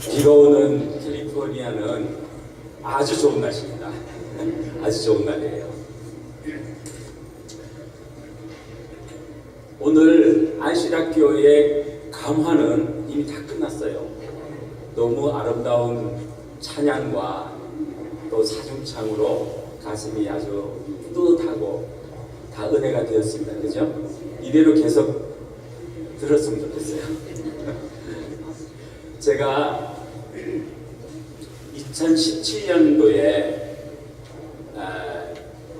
비가 오는 캘리포니아는 아주 좋은 날씨입니다. 아주 좋은 날이에요. 오늘 안시락교의 감화는 이미 다 끝났어요. 너무 아름다운 찬양과 또 사중창으로 가슴이 아주 뿌듯하고 다 은혜가 되었습니다. 그죠? 이대로 계속 들었으면 좋겠어요. 제가 2017년도에 아,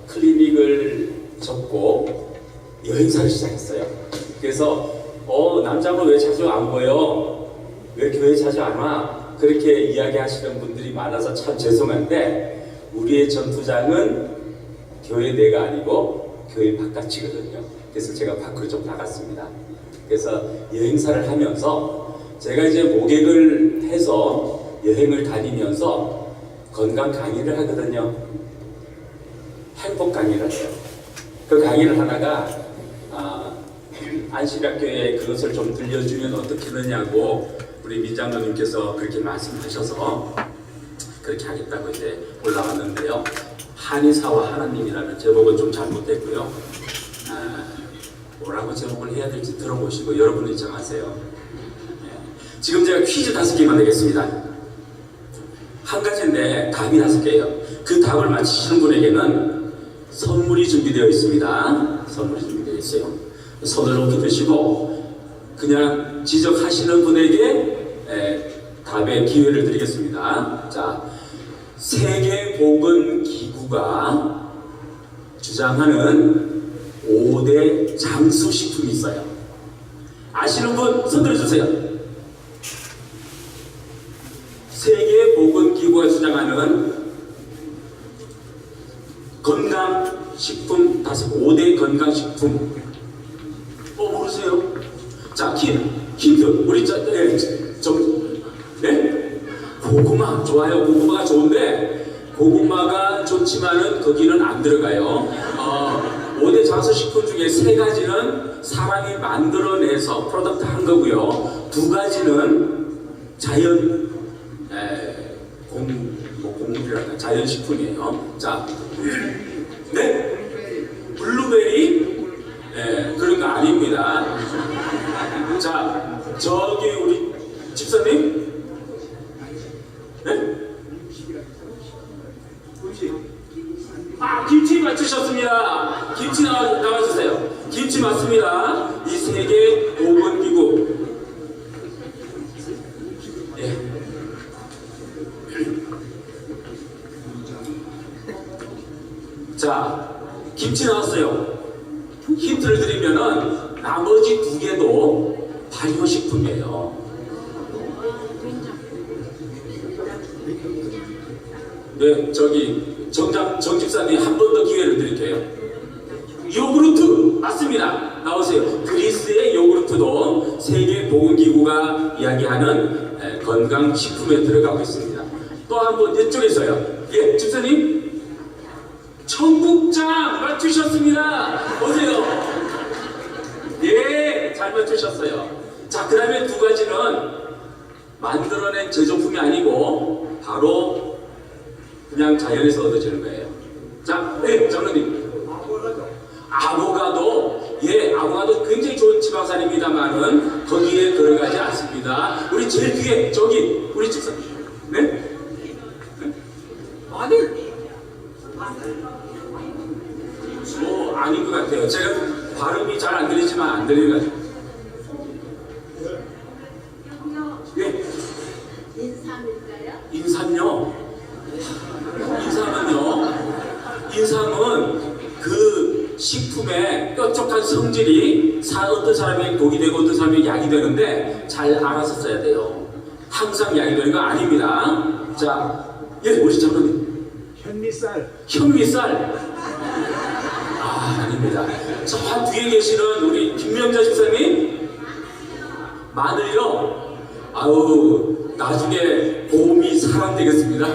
클리닉을 접고 여행사를 시작했어요. 그래서 어 남자분 왜 자주 안 보여? 왜 교회 자주 안 와? 그렇게 이야기하시는 분들이 많아서 참 죄송한데 우리의 전투장은 교회 내가 아니고 교회 바깥이거든요. 그래서 제가 밖으로 좀 나갔습니다. 그래서 여행사를 하면서 제가 이제 모객을 해서 여행을 다니면서 건강 강의를 하거든요. 행복 강의를 해요. 그 강의를 하다가 아, 안시락교에 그것을 좀 들려주면 어떻겠느냐고 우리 민장로님께서 그렇게 말씀하셔서 그렇게 하겠다고 이제 올라왔는데요. 한의사와 하나님이라는 제목은 좀 잘못됐고요. 아, 뭐라고 제목을 해야 될지 들어보시고 여러분이 정하세요. 예. 지금 제가 퀴즈 다섯 개만 내겠습니다. 한 가지인데 답이 다섯 개예요. 그 답을 맞히시는 분에게는 선물이 준비되어 있습니다. 선물이 준비되어 있어요. 놓게 드시고 그냥 지적하시는 분에게 에, 답의 기회를 드리겠습니다. 자, 세계보건기구가 주장하는 5대 장수식품이 있어요. 아시는 분 손 들어 주세요. 세계 보건기구가 주장하는 건강식품 다섯 5대 건강식품. 어 모르세요? 자 힌, 힌트 우리 저, 네, 좀, 네? 고구마 좋아요. 고구마가 좋은데 고구마가 좋지만은 거기는 안 들어가요. 어, 5대 장수식품 중에 세 가지는 사람이 만들어내서 프로덕트 한 거고요. 두 가지는 자연 에, 공, 뭐 공물이랄까 자연식품이에요 자 네? 블루베리 예, 그런 거 아닙니다. 자, 저기 우리 집사님? 네? 아, 김치 맞추셨습니다. 김치 나와, 나와주세요. 김치 맞습니다. 정장 정 집사님 한 번 더 기회를 드릴게요. 요구르트 맞습니다. 나오세요. 그리스의 요구르트도 세계 보건기구가 이야기하는 에, 건강 식품에 들어가고 있습니다. 또 한 번 이쪽에서요. 예, 집사님. 청국장 맞추셨습니다. 오세요. 예, 잘 맞추셨어요. 자, 그 다음에 두 가지는 만들어낸 제조품이 아니고 바로 그냥 자연에서 얻어지는 거예요. 자, 네, 장로님. 아보가도, 예, 아보가도 굉장히 좋은 지방산입니다만은 거기에 들어가지 않습니다. 우리 제일 뒤에 저기 우리 집사, 네? 마늘 뭐 아닌 것 같아요. 제가 발음이 잘 안 들리지만 안 들려가지고. 예, 인삼일까요? 인삼요. 인삼은요. 인삼은 그 식품의 뾰족한 성질이 사, 어떤 사람에게 독이 되고 어떤 사람에게 약이 되는데 잘 알아서 써야 돼요. 항상 약이 되는 거 아닙니다. 자, 예, 우리 장로님. 현미쌀 현미쌀. 아, 아닙니다. 저 뒤에 계시는 우리 김명자 집사님. 마늘요. 아우, 나중에 봄이 사람 되겠습니다.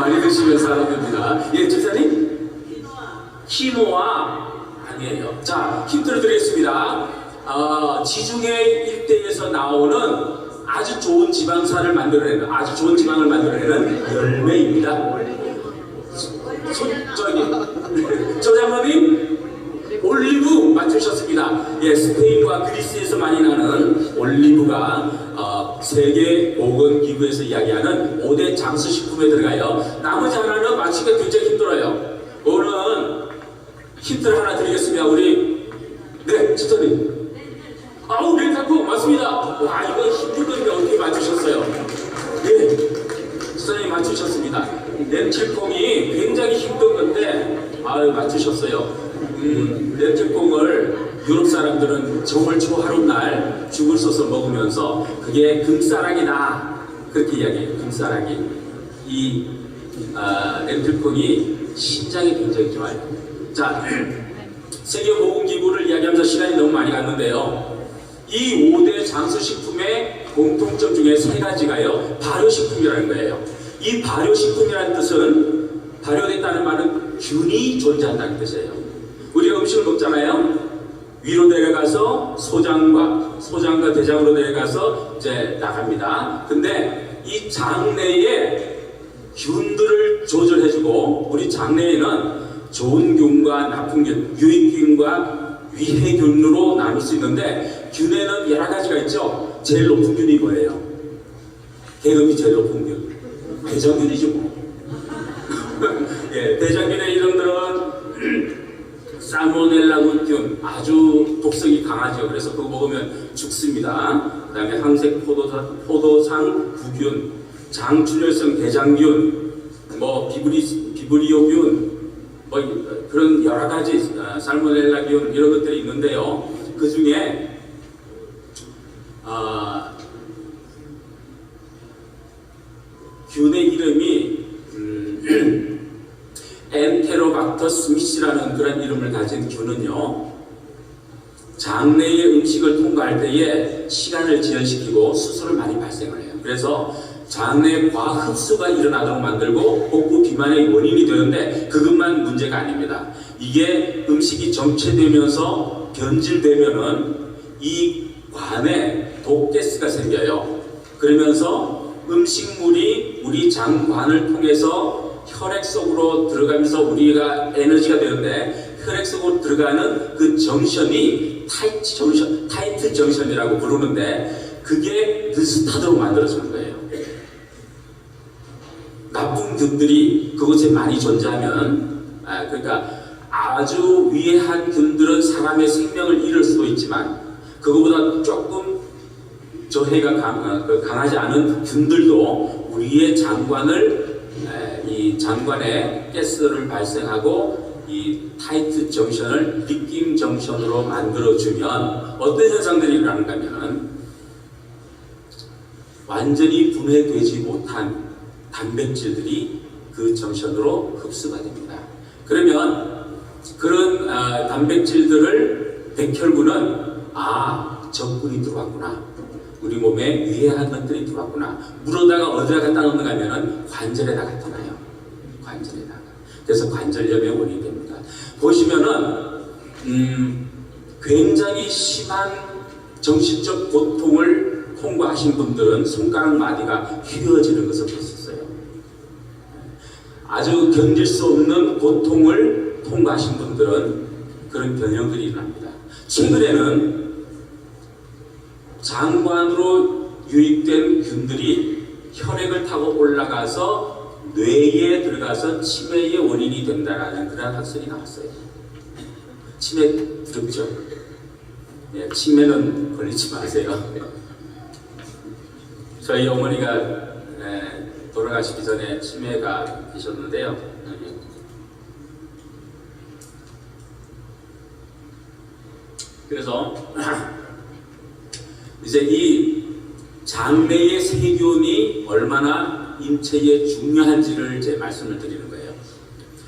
많이 드시면 사람 됩니다. 예, 집사님. 키노아. 아니에요. 자, 힌트를 드리겠습니다. 아, 지중해 일대에서 나오는 아주 좋은 지방산을 만들어내는 아주 좋은 지방을 만들어내는 열매입니다. 손, 저기 저 장로님 올리브 맞추셨습니다. 예, 스페인과 그리스에서 많이 나는 올리브가 어, 세계 보건 기구에서 이야기하는 5대 장수 식품에 들어가요. 나머지 하나는 맞추기가 굉장히 힘들어요. 오늘은 힌트를 하나 드리겠습니다. 우리 네, 지터님. 아우, 렌타쿠 맞습니다. 와, 이거 힘들 건데 어떻게 맞추셨어요? 예, 지터님 맞추셨습니다. 렌틸콩이 굉장히 힘든 건데 아유 맞추셨어요. 음, 렌틸콩을 유럽 사람들은 정월 초 하룻날 죽을 써서 먹으면서 그게 금사랑이다 그렇게 이야기해요. 금사랑이 이 아, 렌틸콩이 신장에 굉장히 좋아요. 자, 세계보건기구를 이야기하면서 시간이 너무 많이 갔는데요. 이 5대 장수식품의 공통점 중에 세 가지가요. 발효식품이라는 거예요. 이 발효식품이라는 뜻은 발효됐다는 말은 균이 존재한다는 뜻이에요. 우리가 음식을 먹잖아요. 위로 내려가서 소장과 소장과 대장으로 내려가서 이제 나갑니다. 근데 이 장내에 균들을 조절해주고 우리 장내에는 좋은 균과 나쁜 균, 유익균과 위해균으로 나눌 수 있는데 균에는 여러 가지가 있죠. 제일 높은 균이 뭐예요? 개금이 제일 높은 균. 대장균이죠 뭐. 예, 대장균의 이름들은 사모넬라균 아주 독성이 강하죠. 그래서 그거 먹으면 죽습니다. 그 다음에 항색 포도상, 포도상 구균, 장출혈성 대장균, 뭐 비브리 비브리오균, 뭐 그런 여러 가지 아, 살모넬라균 이런 것들이 있는데요. 그 중에 아, 균의 이름이 음, 엔테로박터 스미시라는 그런 이름을 가진 균은요. 장내의 음식을 통과할 때에 시간을 지연시키고 수소를 많이 발생을 해요. 그래서 장내 과흡수가 일어나도록 만들고 복부 비만의 원인이 되는데 그것만 문제가 아닙니다. 이게 음식이 정체되면서 변질되면은 이 관에 독가스가 생겨요. 그러면서 음식물이 우리 장관을 통해서 혈액 속으로 들어가면서 우리가 에너지가 되는데 혈액 속으로 들어가는 그 정션이 타이트 정션, 타이트 정션이라고 부르는데 그게 느슨하도록 만들어주는 거예요. 나쁜 균들이 그곳에 많이 존재하면 아, 그러니까 아주 위해한 균들은 사람의 생명을 잃을 수도 있지만 그거보다 조금 저해가 강, 어, 그 강하지 않은 균들도 우리의 장관을 에, 이 장관에 가스를 발생하고 이 타이트 정션을 느낌 정션으로 만들어주면 어떤 현상들이 일어나는가 하면은 완전히 분해되지 못한 단백질들이 그 정션으로 흡수가 됩니다. 그러면 그런 아, 단백질들을 백혈구는 아 적군이 들어왔구나. 우리 몸에 위해한 것들이 들어왔구나. 물어다가 어디다 갖다 놓는가 하면은 관절에다 갖다 놔요. 관절에다가. 그래서 관절염의 원인이 됩니다. 보시면은 음, 굉장히 심한 정신적 고통을 통과하신 분들은 손가락 마디가 휘어지는 것을 있어요. 아주 견딜 수 없는 고통을 통과하신 분들은 그런 변형들이 일어납니다. 최근에는 장관으로 유입된 균들이 혈액을 타고 올라가서 뇌에 들어가서 치매의 원인이 된다라는 그런 학설이 나왔어요. 치매 두렵죠? 예, 치매는 걸리지 마세요. 저희 어머니가 예, 돌아가시기 전에 치매가 계셨는데요. 그래서 이제 이 장내의 세균이 얼마나 인체에 중요한지를 제 말씀을 드리는 거예요.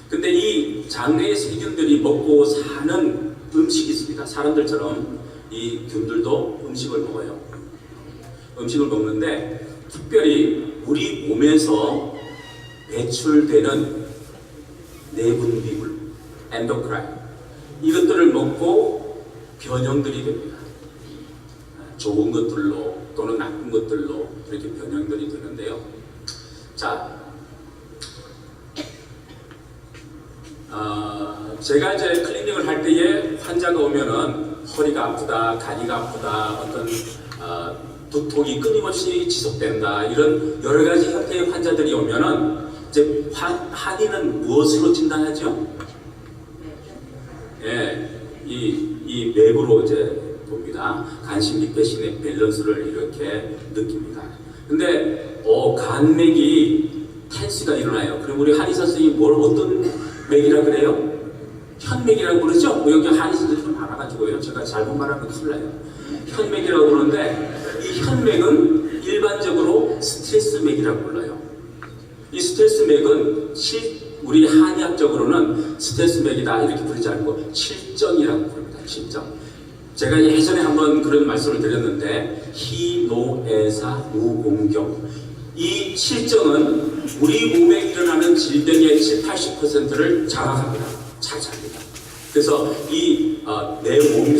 근데 이 장내의 세균들이 먹고 사는 음식이 있습니다. 사람들처럼 이 균들도 음식을 먹어요. 음식을 먹는데 특별히 우리 몸에서 배출되는 내분 비물, 엔도크라인 이것들을 먹고 변형들이 됩니다. 좋은 것들로 또는 나쁜 것들로 이렇게 변형들이 되는데요. 자, 어, 제가 이제 클리닉을 할 때에 환자가 오면은 허리가 아프다, 다리가 아프다, 어떤 어, 두통이 끊임없이 지속된다 이런 여러 가지 형태의 환자들이 오면은 이제 환, 한의는 무엇으로 진단하죠? 예, 이, 이 맥으로 이제 봅니다. 간신기 대신에 밸런스를 이렇게 느낍니다. 근데, 어, 간맥이 텐스가 일어나요. 그럼 우리 한의사 선생님이 뭘 어떤 맥이라 그래요? 현맥이라고 그러죠? 뭐 여기 한의사들이 좀 많아가지고요. 제가 잘못 말하면 큰일 나요. 현맥이라고 그러는데, 이 현맥은 일반적으로 스트레스 맥이라고 불러요. 이 스트레스 맥은 실, 우리 한의학적으로는 스트레스 맥이다 이렇게 부르지 않고 실정이라고 부릅니다. 실정. 제가 예전에 한번 그런 말씀을 드렸는데 희노애사 우공경 이 실정은 우리 몸에 일어나는 질병의 7, 80%를 장악합니다. 차지합니다. 그래서 이 어, 내 몸,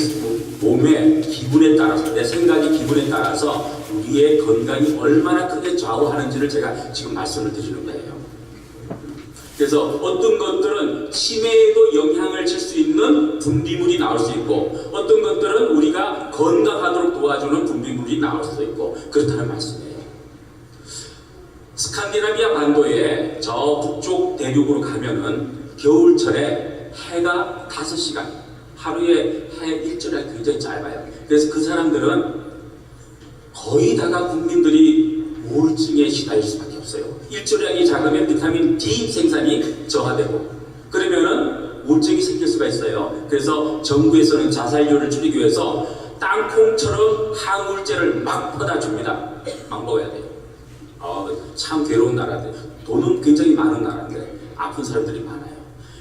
몸의 기분에 따라서 내 생각의 기분에 따라서 우리의 건강이 얼마나 크게 좌우하는지를 제가 지금 말씀을 드리는 거예요. 그래서 어떤 것들은 치매에도 영향을 줄 수 있는 분비물이 나올 수 있고 어떤 것들은 우리가 건강하도록 도와주는 분비물이 나올 수 있고 그렇다는 말씀이에요. 스칸디나비아 반도의 저 북쪽 대륙으로 가면은 겨울철에 해가 5시간 하루에 해 일절이 굉장히 짧아요. 그래서 그 사람들은 거의 다가 국민들이 우울증에 시달릴 수밖에 없어요. 일조량이 작으면 비타민 D 생산이 저하되고 그러면은 우울증이 생길 수가 있어요. 그래서 정부에서는 자살률을 줄이기 위해서 땅콩처럼 항우울제를 막 퍼다 줍니다. 막 먹어야 돼요. 어, 참 괴로운 나라들. 돈은 굉장히 많은 나라인데 아픈 사람들이 많아요.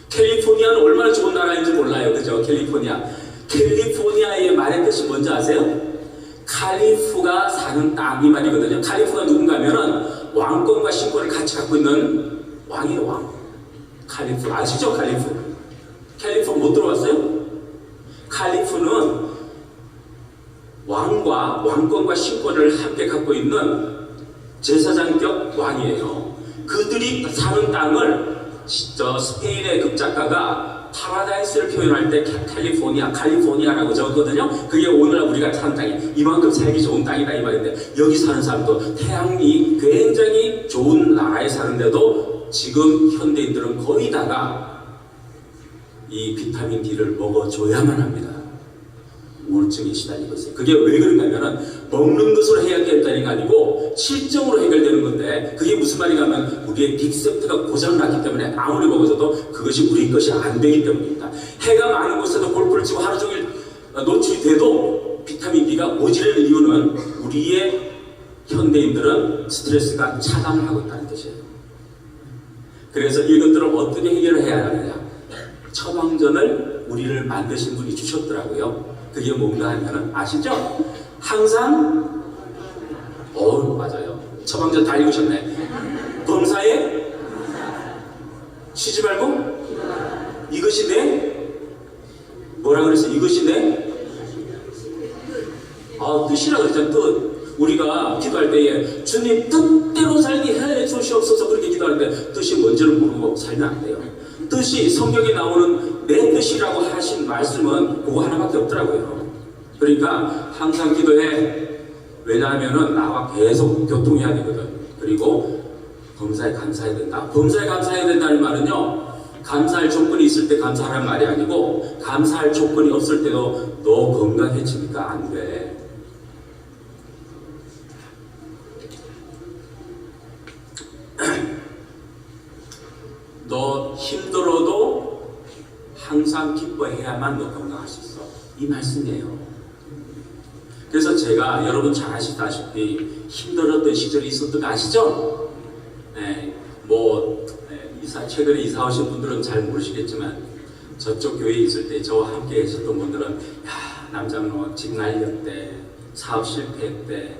캘리포니아는 얼마나 좋은 나라인지 몰라요. 그죠? 캘리포니아. 캘리포니아의 말의 뜻이 뭔지 아세요? 칼리프가 사는 땅 이 말이거든요. 칼리프가 누군가 하면은 왕권과 신권을 같이 갖고 있는 왕이에요, 왕. 칼리프. 아시죠? 칼리프. 캘리프 못 들어봤어요? 칼리프는 왕과 왕권과 신권을 함께 갖고 있는 제사장격 왕이에요. 그들이 사는 땅을 시- 저 스페인의 극작가가 파라다이스를 표현할 때 캘- 캘리포니아, 칼리포니아라고 적었거든요. 그게 오늘 우리가 사는 땅이 이만큼 살기 좋은 땅이다 이 말인데 여기 사는 사람도 태양이 굉장히 좋은 나라에 사는데도 지금 현대인들은 거의 다가 이 비타민 D를 먹어줘야만 합니다. 우울증에 시달리고 있어요. 그게 왜 그런가 하면은 먹는 것으로 해결되는 게 아니고 실정으로 해결되는 건데 그게 무슨 말인가 하면 우리의 빅세프트가 고장났기 때문에 아무리 먹어줘도 그것이 우리 것이 안 되기 때문입니다. 해가 많은 곳에서 골프를 치고 하루 종일 노출이 돼도 비타민 D가 모자라는 이유는 우리의 현대인들은 스트레스가 차단을 하고 있다는 뜻이에요. 그래서 이것들을 어떻게 해결을 해야 하느냐. 처방전을 우리를 만드신 분이 주셨더라고요. 그게 뭔가 하면은 아시죠? 항상 어 맞아요. 처방전 다 읽으셨네. 범사에 쉬지 말고 이것이 내 뭐라 그랬어? 이것이 내 아, 뜻이라 그랬잖아, 뜻. 우리가 기도할 때에 주님 뜻대로 살게 해 주시옵소서 그렇게 기도하는데 뜻이 뭔지를 모르고 살면 안 돼요. 뜻이 성경에 나오는 내 뜻이라고 하신 말씀은 그거 하나밖에 없더라고요. 그러니까 항상 기도해. 왜냐하면은 나와 계속 교통해야 되거든. 그리고 범사에 감사해야 된다. 범사에 감사해야 된다는 말은요. 감사할 조건이 있을 때 감사하라는 말이 아니고 감사할 조건이 없을 때도 너 건강해지니까 안 돼. 너 힘들어도 항상 기뻐해야만 너 건강할 수 있어. 이 말씀이에요. 그래서 제가 여러분 잘 아시다시피 힘들었던 시절이 있었던 거 아시죠? 네, 뭐 네, 이사 최근에 이사 오신 분들은 잘 모르시겠지만 저쪽 교회에 있을 때 저와 함께 계셨던 분들은 야 남장로 집 날렸대 사업 실패했대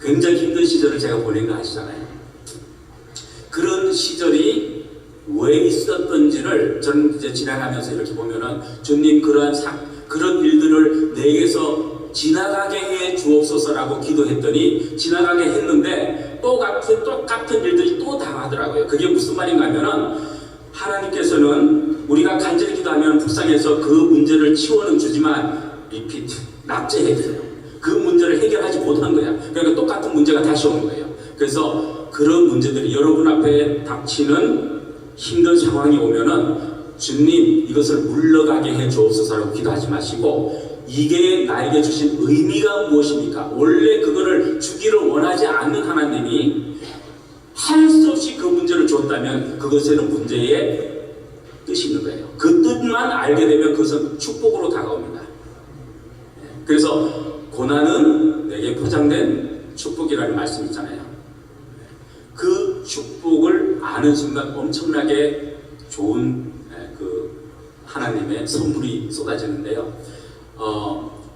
굉장히 힘든 시절을 제가 보낸 거 아시잖아요. 그런 시절이 왜 있었던지를 저는 이제 지나가면서 이렇게 보면은 주님 그러한 사, 그런 일들을 내게서 지나가게 해 주옵소서라고 기도했더니 지나가게 했는데 똑같은 똑같은 일들이 또 당하더라고요. 그게 무슨 말인가 하면은 하나님께서는 우리가 간절히 기도하면 불쌍해서 그 문제를 치워는 주지만 리피트 납제해 주세요. 그 문제를 해결하지 못한 거야. 그러니까 똑같은 문제가 다시 오는 거예요. 그래서 그런 문제들이 여러분 앞에 닥치는 힘든 상황이 오면은 주님 이것을 물러가게 해 주옵소서라고 기도하지 마시고 이게 나에게 주신 의미가 무엇입니까? 원래 그거를 주기를 원하지 않는 하나님이 할 수 없이 그 문제를 줬다면 그것에는 문제의 뜻이 있는 거예요. 그 뜻만 알게 되면 그것은 축복으로 다가옵니다. 그래서 고난은 내게 포장된 축복이라는 말씀 있잖아요. 그 축복을 아는 순간 엄청나게 좋은 예, 그 하나님의 선물이 쏟아지는데요. 어,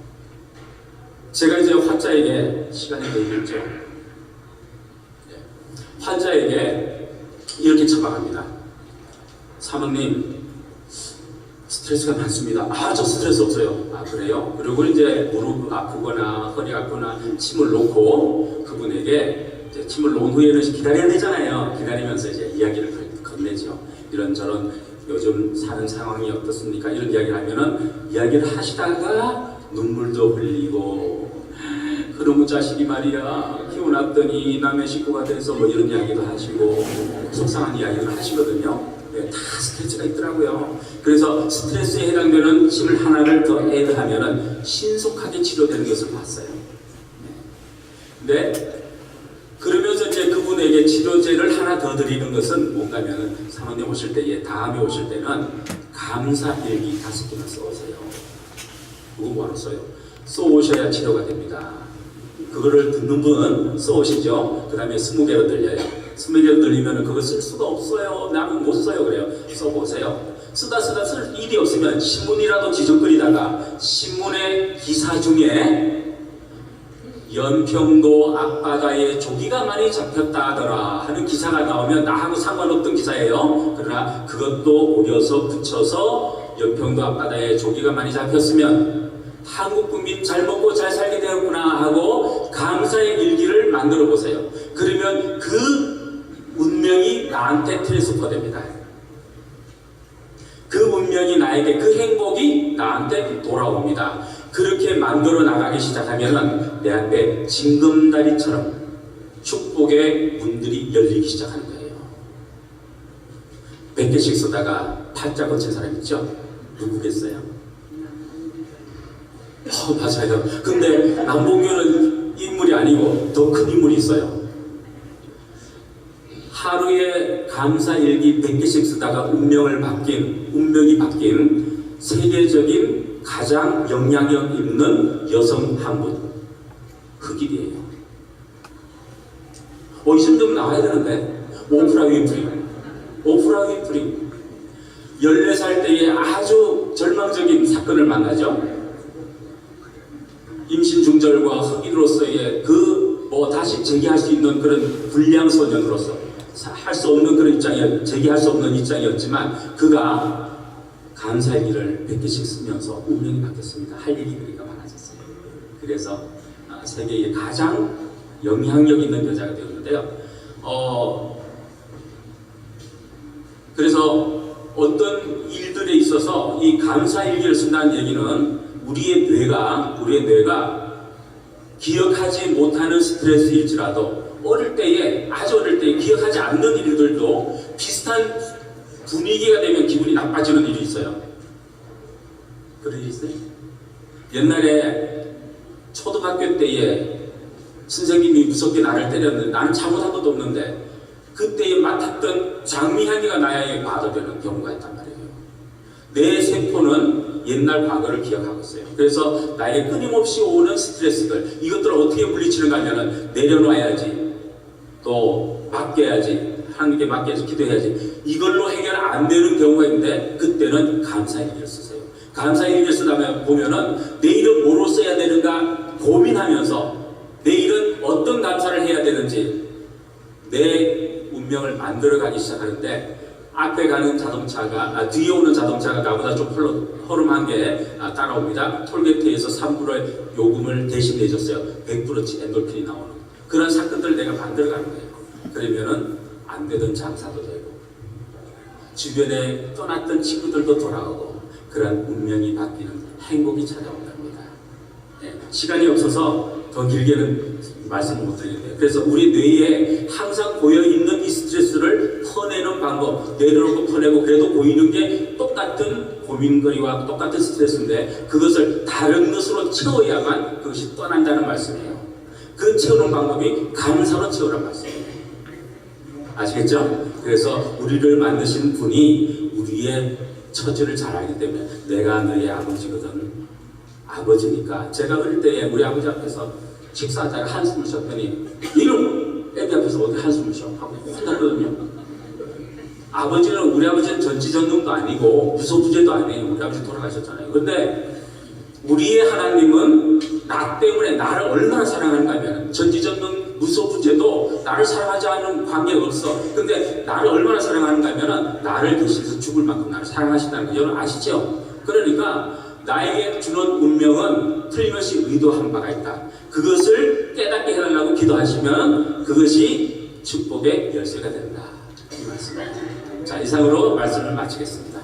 제가 이제 환자에게 시간이 걸리겠죠. 예, 환자에게 이렇게 처방합니다. 사모님 스트레스가 많습니다. 아, 저 스트레스 없어요. 아, 그래요? 그리고 이제 무릎 아프거나 허리 아프거나 침을 놓고 그분에게 이제 침을 놓은 후에는 기다려야 되잖아요. 기다리면서 이제 이야기를 건- 건네죠. 이런 저런 요즘 사는 상황이 어떻습니까? 이런 이야기를 하면은 이야기를 하시다가 눈물도 흘리고 그놈의 자식이 말이야 키워놨더니 남의 식구가 돼서 뭐 이런 이야기도 하시고 속상한 이야기를 하시거든요. 네, 다 스트레스가 있더라고요. 그래서 스트레스에 해당되는 침을 하나를 더 애드하면은 신속하게 치료되는 것을 봤어요. 네. 근데 치료제를 하나 더 드리는 것은 뭔가면은 사모님 오실 때에 다음에 오실 때는 감사 일기 다섯 개만 써오세요. 그거 뭐하러 써요? 써오셔야 치료가 됩니다. 그거를 듣는 분은 써오시죠. 그 다음에 스무 개로 들려요. 스무 개로 들리면 그거 쓸 수가 없어요. 나는 못 써요. 그래요. 써보세요. 쓰다 쓰다 쓸 일이 없으면 신문이라도 지적거리다가 신문의 기사 중에 연평도 앞바다에 조기가 많이 잡혔다 하더라 하는 기사가 나오면 나하고 상관없던 기사예요. 그러나 그것도 오려서 붙여서 연평도 앞바다에 조기가 많이 잡혔으면 한국 국민 잘 먹고 잘 살게 되었구나 하고 감사의 일기를 만들어 보세요. 그러면 그 운명이 나한테 트랜스퍼 됩니다. 그 운명이 나에게 그 행복이 나한테 돌아옵니다. 그렇게 만들어 나가기 시작하면은 내 앞에 징검다리처럼 축복의 문들이 열리기 시작하는 거예요. 100개씩 쓰다가 팔자 고친 사람 있죠? 누구겠어요? 어, 맞아요. 근데 남봉규는 인물이 아니고 더 큰 인물이 있어요. 하루에 감사 일기 100개씩 쓰다가 운명을 바뀐, 운명이 바뀐 세계적인 가장 영향력 있는 여성 한 분. 흑일이에요. 어, 이 정도면 나와야 되는데. 오프라 윈프리. 오프라 윈프리. 14살 때에 아주 절망적인 사건을 만나죠. 임신 중절과 흑인으로서의 그 뭐 다시 재기할 수 있는 그런 불량 소년으로서 할 수 없는 그런 입장이 재기할 수 없는 입장이었지만 그가 감사의 일을 100개씩 쓰면서 운명이 바뀌었습니다. 할 일이 그리가 많아졌어요. 그래서 아, 세계의 가장 영향력 있는 여자가 되었는데요. 어, 그래서 어떤 일들에 있어서 이 감사 일기를 쓴다는 얘기는 우리의 뇌가 우리의 뇌가 기억하지 못하는 스트레스일지라도 어릴 때에 아주 어릴 때에 기억하지 않는 일들도 비슷한 분위기가 되면 기분이 나빠지는 일이 있어요. 그런 일 있어요? 옛날에 초등학교 때에 선생님이 무섭게 나를 때렸는데 나는 잘못한 것도 없는데 그때에 맡았던 장미향기가 나에게 과도되는 경우가 있단 말이에요. 내 세포는 옛날 과거를 기억하고 있어요. 그래서 나에게 끊임없이 오는 스트레스들 이것들을 어떻게 물리치는가 하면은 내려놔야지 또 맡겨야지 하나님께 맡겨서 기도해야지 이걸로 해결 안 되는 경우가 있는데 그때는 감사의 일을 쓰세요. 감사의 일을 쓰다 보면은 내일은 뭐로 써야 되는가 고민하면서 내일은 어떤 감사를 해야 되는지 내 운명을 만들어 가기 시작하는데 앞에 가는 자동차가 아, 뒤에 오는 자동차가 나보다 좀 허름한 게 아, 따라옵니다. 톨게이트에서 3불을 요금을 대신 내줬어요. 100%치 엔돌핀이 나오는 그런 사건들을 내가 만들어 가는 거예요. 그러면은 안 되던 장사도 되고 주변에 떠났던 친구들도 돌아오고 그런 운명이 바뀌는 행복이 찾아온답니다. 예, 시간이 없어서 더 길게는 말씀을 못 드리는데 그래서 우리 뇌에 항상 고여 있는 이 스트레스를 퍼내는 방법 내려놓고 퍼내고 그래도 보이는 게 똑같은 고민거리와 똑같은 스트레스인데 그것을 다른 것으로 채워야만 그것이 떠난다는 말씀이에요. 그 채우는 방법이 감사로 채우란 말씀이에요. 아시겠죠? 그래서 우리를 만드신 분이 우리의 처지를 잘 알기 때문에 내가 너의 아버지거든 아버지니까. 제가 어릴 때 우리 아버지 앞에서 식사하다가 한숨을 쉬었더니 이놈 애기 앞에서 어디 한숨을 쉬어? 하고 혼났거든요. 아버지는 우리 아버지는 전지전능도 아니고 무소부재도 아니에요. 우리 아버지 돌아가셨잖아요. 근데 우리의 하나님은 나 때문에 나를 얼마나 사랑하는가 하면 전지전능 무소부재도 나를 사랑하지 않는 관계가 없어. 근데 나를 얼마나 사랑하는가 하면 나를 대신해서 죽을 만큼 나를 사랑하신다는 거 여러분 아시죠? 그러니까 나에게 주는 운명은 틀림없이 의도한 바가 있다. 그것을 깨닫게 해달라고 기도하시면 그것이 축복의 열쇠가 된다. 이 말씀입니다. 자 이상으로 말씀을 마치겠습니다